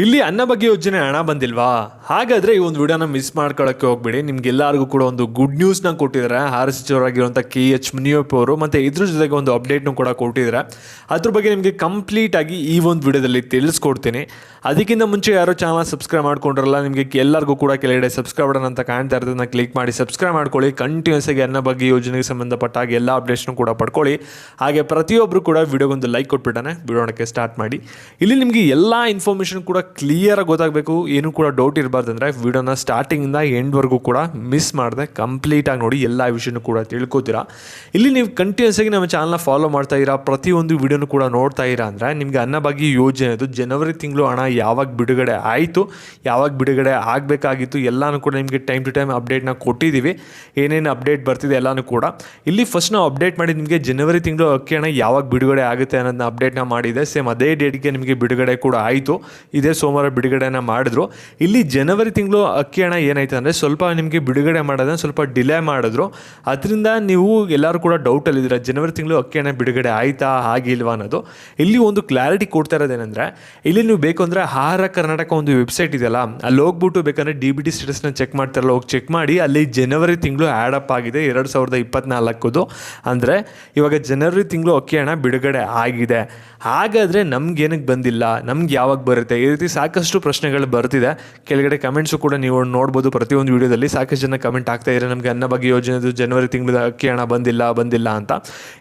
ಇಲ್ಲಿ ಅನ್ನ ಬಗ್ಗೆ ಯೋಜನೆ ಹಣ ಬಂದಿಲ್ವಾ? ಹಾಗಾದ್ರೆ ಈ ಒಂದು ವಿಡಿಯೋನ ಮಿಸ್ ಮಾಡ್ಕೊಳ್ಳೋಕ್ಕೆ ಹೋಗ್ಬೇಡಿ. ನಿಮ್ಗೆಲ್ಲರಿಗೂ ಕೂಡ ಒಂದು ಗುಡ್ ನ್ಯೂಸ್ನ ಕೊಟ್ಟಿದ್ದಾರೆ. ಆರ್ ಆಗಿರುವಂಥ ಕೆ ಎಚ್ ಮುನಿಯಪ್ಪ ಅವರು ಮತ್ತು ಇದ್ರ ಜೊತೆಗೆ ಒಂದು ಅಪ್ಡೇಟ್ನೂ ಕೂಡ ಕೊಟ್ಟಿದ್ದಾರೆ. ಅದ್ರ ಬಗ್ಗೆ ನಿಮಗೆ ಕಂಪ್ಲೀಟ್ ಆಗಿ ಈ ಒಂದು ವಿಡಿಯೋದಲ್ಲಿ ತಿಳಿಸ್ಕೊಡ್ತೀನಿ. ಅದಕ್ಕಿಂತ ಮುಂಚೆ ಯಾರೋ ಚಾನಲ್ ಸಬ್ಸ್ಕ್ರೈಬ್ ಮಾಡ್ಕೊಂಡ್ರಲ್ಲ, ನಿಮಗೆ ಎಲ್ಲರಿಗೂ ಕೂಡ ಕೆಳಗಡೆ ಸಬ್ಸ್ಕ್ರೈಬ್ ಬಟನ್ ಅಂತ ಕಾಣ್ತಾ ಇರೋದನ್ನ ಕ್ಲಿಕ್ ಮಾಡಿ ಸಬ್ಸ್ಕ್ರೈಬ್ ಮಾಡ್ಕೊಳ್ಳಿ. ಕಂಟಿನ್ಯೂಸ್ ಆಗಿ ಅನ್ನ ಬಗ್ಗೆ ಯೋಜನೆಗೆ ಸಂಬಂಧಪಟ್ಟ ಹಾಗೆ ಎಲ್ಲ ಅಪ್ಡೇಟ್ಸ್ನು ಕೂಡ ಪಡ್ಕೊಳ್ಳಿ. ಹಾಗೆ ಪ್ರತಿಯೊಬ್ಬರು ಕೂಡ ವಿಡಿಯೋಗೊಂದು ಲೈಕ್ ಕೊಟ್ಬಿಟ್ಟಾನೆ ಬಿಡೋಣಕ್ಕೆ ಸ್ಟಾರ್ಟ್ ಮಾಡಿ. ಇಲ್ಲಿ ನಿಮಗೆ ಎಲ್ಲ ಇನ್ಫಾರ್ಮೇಷನ್ ಕೂಡ ಕ್ಲಿಯರಾಗಿ ಗೊತ್ತಾಗಬೇಕು, ಏನು ಕೂಡ ಡೌಟ್ ಇರಬಾರ್ದು ಅಂದರೆ ವಿಡಿಯೋನ ಸ್ಟಾರ್ಟಿಂಗಿಂದ ಎಂಡ್ವರೆಗೂ ಕೂಡ ಮಿಸ್ ಮಾಡಿದೆ ಕಂಪ್ಲೀಟಾಗಿ ನೋಡಿ ಎಲ್ಲ ವಿಷಯನೂ ಕೂಡ ತಿಳ್ಕೊತೀರಾ. ಇಲ್ಲಿ ನೀವು ಕಂಟಿನ್ಯೂಸ್ ಆಗಿ ನಮ್ಮ ಚಾನಲ್ನ ಫಾಲೋ ಮಾಡ್ತಾ ಇರಾ, ಪ್ರತಿಯೊಂದು ವಿಡಿಯೋನು ಕೂಡ ನೋಡ್ತಾ ಇರಾ ಅಂದರೆ ನಿಮಗೆ ಅನ್ನಭಾಗ್ಯ ಯೋಜನೆದು ಜನವರಿ ತಿಂಗಳು ಹಣ ಯಾವಾಗ ಬಿಡುಗಡೆ ಆಯಿತು, ಯಾವಾಗ ಬಿಡುಗಡೆ ಆಗಬೇಕಾಗಿತ್ತು ಎಲ್ಲನೂ ಕೂಡ ನಿಮಗೆ ಟೈಮ್ ಟು ಟೈಮ್ ಅಪ್ಡೇಟ್ನ ಕೊಟ್ಟಿದ್ದೀವಿ ಏನೇನು ಅಪ್ಡೇಟ್ ಬರ್ತಿದೆ ಎಲ್ಲನೂ ಕೂಡ. ಇಲ್ಲಿ ಫಸ್ಟ್ ನಾವು ಅಪ್ಡೇಟ್ ಮಾಡಿ ನಿಮಗೆ ಜನವರಿ ತಿಂಗಳು ಅಕ್ಕಿ ಹಣ ಯಾವಾಗ ಬಿಡುಗಡೆ ಆಗುತ್ತೆ ಅನ್ನೋದನ್ನ ಅಪ್ಡೇಟ್ನ ಮಾಡಿದೆ. ಸೇಮ್ ಅದೇ ಡೇಟ್ಗೆ ನಿಮಗೆ ಬಿಡುಗಡೆ ಕೂಡ ಆಯಿತು. ಇದೇ ಸೋಮವಾರ ಬಿಡುಗಡೆನ ಮಾಡಿದ್ರು. ಇಲ್ಲಿ ಜನವರಿ ತಿಂಗಳು ಅಕ್ಕಿ ಹಣ ಏನಾಯ್ತು ಅಂದರೆ ಸ್ವಲ್ಪ ನಿಮಗೆ ಬಿಡುಗಡೆ ಮಾಡೋದನ್ನ ಸ್ವಲ್ಪ ಡಿಲೇ ಮಾಡಿದ್ರು. ಅದರಿಂದ ನೀವು ಎಲ್ಲರೂ ಕೂಡ ಡೌಟಲ್ಲಿದ್ದೀರ ಜನವರಿ ತಿಂಗಳು ಅಕ್ಕಿ ಹಣ ಬಿಡುಗಡೆ ಆಯಿತಾ, ಆಗಿಲ್ವಾ ಅನ್ನೋದು. ಇಲ್ಲಿ ಒಂದು ಕ್ಲಾರಿಟಿ ಕೊಡ್ತಾ ಇರೋದೇನೆಂದರೆ ಇಲ್ಲಿ ನೀವು ಬೇಕು ಅಂದರೆ ಆಹಾರ ಕರ್ನಾಟಕ ಒಂದು ವೆಬ್ಸೈಟ್ ಇದೆಯಲ್ಲ, ಅಲ್ಲಿ ಹೋಗ್ಬಿಟ್ಟು ಬೇಕಂದರೆ ಡಿ ಬಿ ಟಿ ಸ್ಟೇಟಸ್ನ ಚೆಕ್ ಮಾಡ್ತಾರಲ್ಲ, ಹೋಗಿ ಚೆಕ್ ಮಾಡಿ, ಅಲ್ಲಿ ಜನವರಿ ತಿಂಗಳು ಆ್ಯಡ್ ಅಪ್ ಆಗಿದೆ, ಎರಡು ಸಾವಿರದ ಇಪ್ಪತ್ನಾಲ್ಕದು. ಅಂದರೆ ಇವಾಗ ಜನವರಿ ತಿಂಗಳು ಅಕ್ಕಿ ಹಣ ಬಿಡುಗಡೆ ಆಗಿದೆ. ಹಾಗಾದರೆ ನಮ್ಗೆ ಏನಕ್ಕೆ ಬಂದಿಲ್ಲ? ನಮ್ಗೆ ಯಾವಾಗ ಬರುತ್ತೆ? ಸಾಕಷ್ಟು ಪ್ರಶ್ನೆಗಳು ಬರ್ತಿದೆ. ಕೆಳಗಡೆ ಕಮೆಂಟ್ಸು ಕೂಡ ನೀವು ನೋಡ್ಬೋದು ಪ್ರತಿಯೊಂದು ವಿಡಿಯೋದಲ್ಲಿ. ಸಾಕಷ್ಟು ಜನ ಕಮೆಂಟ್ ಆಗ್ತಾ ಇದ್ದಾರೆ ನಮಗೆ ಅನ್ನ ಬಗ್ಗೆ ಯೋಜನೆದು ಜನವರಿ ತಿಂಗಳ ಅಕ್ಕಿ ಹಣ ಬಂದಿಲ್ಲ ಬಂದಿಲ್ಲ ಅಂತ.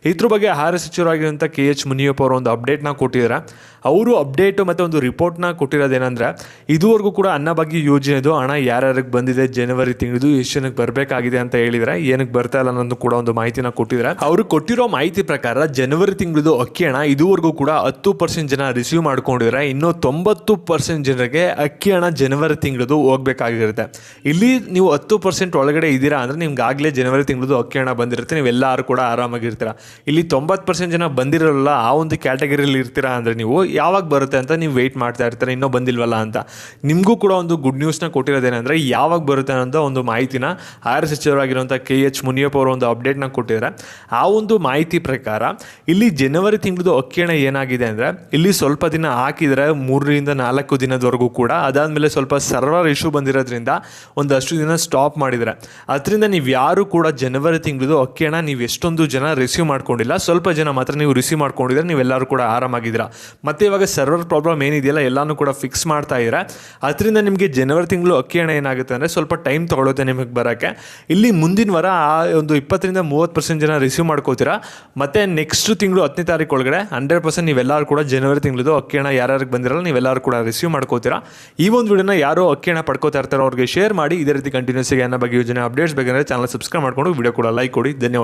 ಇದ್ರ ಬಗ್ಗೆ ಆಹಾರ ಸಚಿವರಾಗಿರುವಂಥ ಕೆ ಎಚ್ ಮುನಿಯಪ್ಪ ಅವರು ಒಂದು ಅಪ್ಡೇಟ್ನ ಕೊಟ್ಟಿದ್ದಾರೆ. ಅವರು ಅಪ್ಡೇಟು ಮತ್ತು ಒಂದು ರಿಪೋರ್ಟ್ನ ಕೊಟ್ಟಿರೋದೇನೆಂದರೆ ಇದುವರೆಗೂ ಕೂಡ ಅನ್ನಭಾಗ್ಯ ಯೋಜನೆದು ಹಣ ಯಾರ್ಯಾರಿಗೆ ಬಂದಿದೆ ಜನವರಿ ತಿಂಗಳದು ಎಷ್ಟು ಜನಕ್ಕೆ ಬರಬೇಕಾಗಿದೆ ಅಂತ ಹೇಳಿದರೆ ಏನಕ್ಕೆ ಬರ್ತಾ ಇಲ್ಲ ಅನ್ನೋದು ಕೂಡ ಒಂದು ಮಾಹಿತಿನ ಕೊಟ್ಟಿದ್ದಾರೆ. ಅವರು ಕೊಟ್ಟಿರೋ ಮಾಹಿತಿ ಪ್ರಕಾರ ಜನವರಿ ತಿಂಗಳದು ಅಕ್ಕಿ ಹಣ ಇದುವರೆಗೂ ಕೂಡ ಹತ್ತು ಪರ್ಸೆಂಟ್ ಜನ ರಿಸೀವ್ ಮಾಡ್ಕೊಂಡಿದ್ದಾರೆ. ಇನ್ನೂ ತೊಂಬತ್ತು ಪರ್ಸೆಂಟ್ ಜನರಿಗೆ ಅಕ್ಕಿ ಹಣ ಜನವರಿ ತಿಂಗಳದು ಹೋಗ್ಬೇಕಾಗಿರುತ್ತೆ. ಇಲ್ಲಿ ನೀವು ಹತ್ತು ಪರ್ಸೆಂಟ್ ಒಳಗಡೆ ಇದ್ದೀರಾ ಅಂದರೆ ನಿಮ್ಗೆ ಆಗಲೇ ಜನವರಿ ತಿಂಗಳದು ಅಕ್ಕಿ ಹಣ ಬಂದಿರುತ್ತೆ. ನೀವೆಲ್ಲರೂ ಕೂಡ ಆರಾಮಾಗಿರ್ತೀರ. ಇಲ್ಲಿ ತೊಂಬತ್ತು ಪರ್ಸೆಂಟ್ ಜನ ಬಂದಿರಲ್ಲ, ಆ ಒಂದು ಕ್ಯಾಟಗರಿಯಲ್ಲಿ ಇರ್ತೀರಾ ಅಂದರೆ ನೀವು ಯಾವಾಗ ಬರುತ್ತೆ ಅಂತ ನೀವು ವೆಯ್ಟ್ ಮಾಡ್ತಾ ಇರ್ತಾರೆ, ಇನ್ನೂ ಬಂದಿಲ್ವಲ್ಲ ಅಂತ. ನಿಮಗೂ ಕೂಡ ಒಂದು ಗುಡ್ ನ್ಯೂಸ್ನ ಕೊಟ್ಟಿರೋದೇನೆಂದರೆ ಯಾವಾಗ ಬರುತ್ತೆ ಅನ್ನೋ ಒಂದು ಮಾಹಿತಿನ ಆಹಾರ ಸಚಿವರಾಗಿರುವಂಥ ಕೆ ಎಚ್ ಮುನಿಯಪ್ಪ ಅವರು ಒಂದು ಅಪ್ಡೇಟ್ನ ಕೊಟ್ಟಿದ್ದಾರೆ. ಆ ಒಂದು ಮಾಹಿತಿ ಪ್ರಕಾರ ಇಲ್ಲಿ ಜನವರಿ ತಿಂಗಳದು ಅಕ್ಕಿ ಹಣ ಏನಾಗಿದೆ ಅಂದರೆ ಇಲ್ಲಿ ಸ್ವಲ್ಪ ದಿನ ಹಾಕಿದರೆ ಮೂರರಿಂದ ನಾಲ್ಕು ದಿನದವರೆಗೂ ಕೂಡ ಅದಾದಮೇಲೆ ಸ್ವಲ್ಪ ಸರ್ವರ್ ಇಶ್ಯೂ ಬಂದಿರೋದ್ರಿಂದ ಒಂದಷ್ಟು ದಿನ ಸ್ಟಾಪ್ ಮಾಡಿದ್ದಾರೆ. ಅದರಿಂದ ನೀವು ಯಾರು ಕೂಡ ಜನವರಿ ತಿಂಗಳದು ಅಕ್ಕಿ ಹಣ ನೀವು ಎಷ್ಟೊಂದು ಜನ ರಿಸೀವ್ ಮಾಡ್ಕೊಂಡಿಲ್ಲ, ಸ್ವಲ್ಪ ಜನ ಮಾತ್ರ ನೀವು ರಿಸೀವ್ ಮಾಡ್ಕೊಂಡಿದ್ರೆ ನೀವೆಲ್ಲರೂ ಕೂಡ ಆರಾಮಾಗಿದ್ದೀರಾ? ಮತ್ತೆ ಇವಾಗ ಸರ್ವರ್ ಪ್ರಾಬ್ಲಮ್ ಏನಿದೆಯಲ್ಲ, ಎಲ್ಲನೂ ಕೂಡ ಫಿಕ್ಸ್ ಮಾಡ್ತಾ ಇದ್ದಾರೆ ಅದರಿಂದ ನಿಮಗೆ ಜನವರಿ ತಿಂಗಳು ಅಕ್ಕಿ ಹಣ ಏನಾಗುತ್ತೆ? ಅಂದರೆ ಸ್ವಲ್ಪ ಟೈಮ್ ತೊಗೊಳುತ್ತೆ ನಿಮಗೆ ಬರೋಕ್ಕೆ. ಇಲ್ಲಿ ಮುಂದಿನ ವಾರ ಆ ಒಂದು ಇಪ್ಪತ್ತರಿಂದ ಮೂವತ್ತು ಪರ್ಸೆಂಟ್ ಜನ ರಿಸೀವ್ ಮಾಡ್ಕೋತೀರಾ? ಮತ್ತು ನೆಕ್ಸ್ಟ್ ತಿಂಗಳು ಹತ್ತನೇ ತಾರೀಕು ಒಳಗಡೆ ಹಂಡ್ರೆಡ್ ಪರ್ಸೆಂಟ್ ನೀವೆಲ್ಲರೂ ಕೂಡ ಜನವರಿ ತಿಂಗಳದು ಅಕ್ಕಿ ಹಣ ಯಾರ್ಯಾರಿಗೆ ಬಂದಿರಲ್ಲ, ನೀವೆಲ್ಲರೂ ಕೂಡ ರಿಸೀವ್ ಮಾಡ್ಕೋತೀರಾ? ಈ ಒಂದು ವಿಡಿಯೋನ ಯಾರೋ ಅಕ್ಕಿ ಹಣ ಪಡ್ಕೋತಾ ಇರ್ತಾರೋ ಅವ್ರಿಗೆ ಶೇರ್ ಮಾಡಿ, ಇದೇ ರೀತಿ ಕಂಟಿನ್ಯೂಸ್ ಅನ್ನೋ ಬಗ್ಗೆ ಯೋಜನೆ ಅಪ್ಡೇಟ್ಸ್ ಬೇಕಂದ್ರೆ ಚಾನಲ್ ಸಬ್ಸ್ಕ್ರೈಬ್ ಮಾಡ್ಕೊಂಡು ವಿಡಿಯೋ ಕೂಡ ಲೈಕ್ ಕೊಡಿ. ಧನ್ಯವಾದ.